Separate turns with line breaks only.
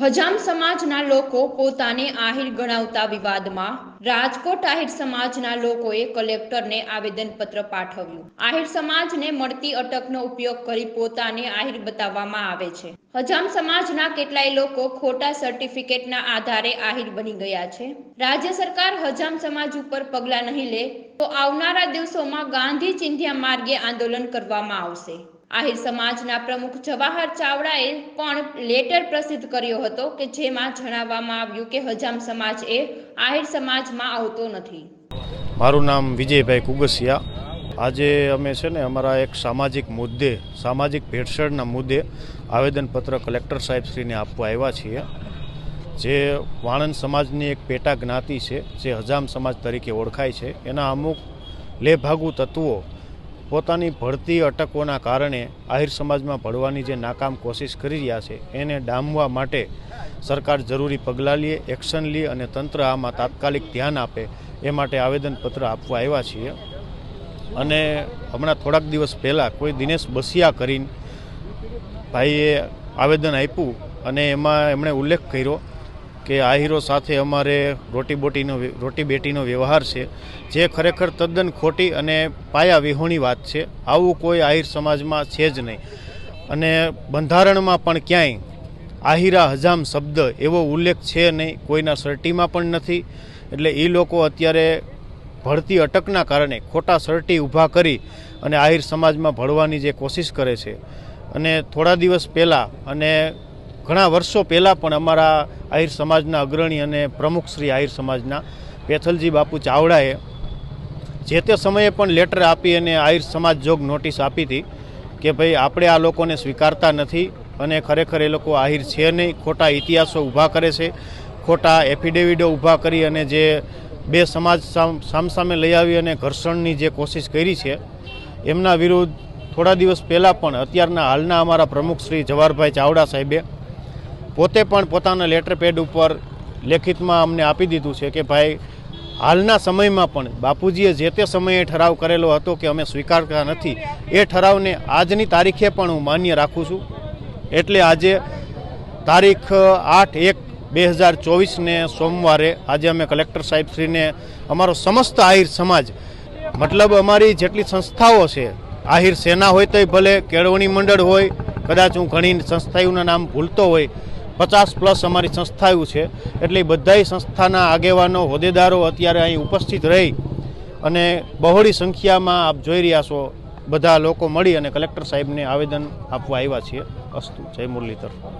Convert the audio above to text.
હજામ સમાજના લોકો પોતાને આહિર ગણાવતા વિવાદમાં રાજકોટ આહિર સમાજના લોકોએ કલેક્ટરને આવેદનપત્ર પાઠવ્યું. આહિર સમાજને મળતી અટકનો ઉપયોગ કરી પોતાને આહિર બતાવવામાં આવે છે. હજામ સમાજના કેટલાય લોકો ખોટા સર્ટિફિકેટના આધારે આહિર બની ગયા છે. રાજ્ય સરકાર હજામ સમાજ ઉપર પગલાં નહીં લે તો આવનારા દિવસોમાં ગાંધી ચિંધ્યા માર્ગે આંદોલન કરવામાં આવશે. આહિર સમાજના પ્રમુખ જવાહર ચાવડાએ પણ લેટર પ્રસિદ્ધ કર્યો હતો કે જેમાં જણાવવામાં આવ્યું કે હજામ સમાજ એ આહિર સમાજમાં આવતો નથી.
મારું નામ વિજયભાઈ કુગસિયા. આજે અમે છે ને અમારા એક સામાજિક મુદ્દે, સામાજિક ભેળસેળના મુદ્દે આવેદનપત્ર કલેક્ટર સાહેબશ્રીને આપવા આવ્યા છીએ. જે વાણંદ સમાજની એક પેટા જ્ઞાતિ છે, જે હજામ સમાજ તરીકે ઓળખાય છે. એના અમુક લેભાગુ તત્વો પોતાની ભળતી અટકોના કારણે આહિર સમાજમાં ભળવાની જે નાકામ કોશિશ કરી રહ્યા છે, એને ડામવા માટે સરકાર જરૂરી પગલાં લે, એક્શન લે અને તંત્ર આમાં તાત્કાલિક ધ્યાન આપે એ માટે આવેદનપત્ર આપવા આવ્યા છીએ. અને હમણાં થોડાક દિવસ પહેલાં કોઈ દિનેશ બસિયા કરીને ભાઈએ આવેદન આપ્યું અને એમાં એમણે ઉલ્લેખ કર્યો કે આહિરો સાથે અમારે રોટી બોટીનો રોટી બેટીનો વ્યવહાર છે, જે ખરેખર તદ્દન ખોટી અને પાયા વિહોણી વાત છે. આવું કોઈ આહિર સમાજમાં છે જ નહીં. અને બંધારણમાં પણ ક્યાંય આહિરા હજામ શબ્દ એવો ઉલ્લેખ છે નહીં, કોઈના સર્ટીમાં પણ નથી. એટલે એ લોકો અત્યારે ભળતી અટકના કારણે ખોટા સર્ટી ઊભા કરી અને આહિર સમાજમાં ભળવાની જે કોશિશ કરે છે. અને થોડા દિવસ પહેલાં અને ઘણા વર્ષો પહેલાં પણ અમારા આહિર સમાજના અગ્રણી અને પ્રમુખ શ્રી આહિર સમાજના પેથલજી બાપુ ચાવડાએ જે તે સમયે પણ લેટર આપી અને આહિર સમાજ જોગ નોટિસ આપી હતી કે ભાઈ આપણે આ લોકોને સ્વીકારતા નથી અને ખરેખર એ લોકો આહિર છે નહીં. ખોટા ઇતિહાસો ઊભા કરે છે. ખોટા એફિડેવિડો ઊભા કરી અને જે બે સમાજ સામ, સામસામે લઈ આવી અને ઘર્ષણની જે કોશિશ કરી છે, એમના વિરુદ્ધ થોડા દિવસ પહેલાં પણ અત્યારના હાલના અમારા પ્રમુખ શ્રી જવાહરભાઈ ચાવડા સાહેબે પોતે પણ પોતાના લેટર પેડ ઉપર લેખિતમાં અમને આપી દીધું છે કે ભાઈ, હાલના સમયમાં પણ બાપુજીએ જે તે સમયે ઠરાવ કરેલો હતો કે અમે સ્વીકારતા નથી, એ ઠરાવને આજની તારીખે પણ હું માન્ય રાખું છું. એટલે આજે તારીખ આઠ એક બે હજાર ચોવીસને સોમવારે આજે અમે કલેક્ટર સાહેબશ્રીને, અમારો સમસ્ત આહિર સમાજ, મતલબ અમારી જેટલી સંસ્થાઓ છે, આહિર સેના હોય તોય ભલે, કેળવણી મંડળ હોય, કદાચ હું ઘણી સંસ્થાઓના નામ ભૂલતો હોય પચાસ પ્લસ અમારી સંસ્થાઓ છે. એટલે બધાય સંસ્થાના આગેવાનો, હોદ્દેદારો અત્યારે અહીં ઉપસ્થિત રહી અને બહોળી સંખ્યામાં આપ જોઈ રહ્યા છો, બધા લોકો મળી અને કલેક્ટર સાહેબને આવેદન આપવા આવ્યા છીએ. અસ્તુ, જય મુરલીધર.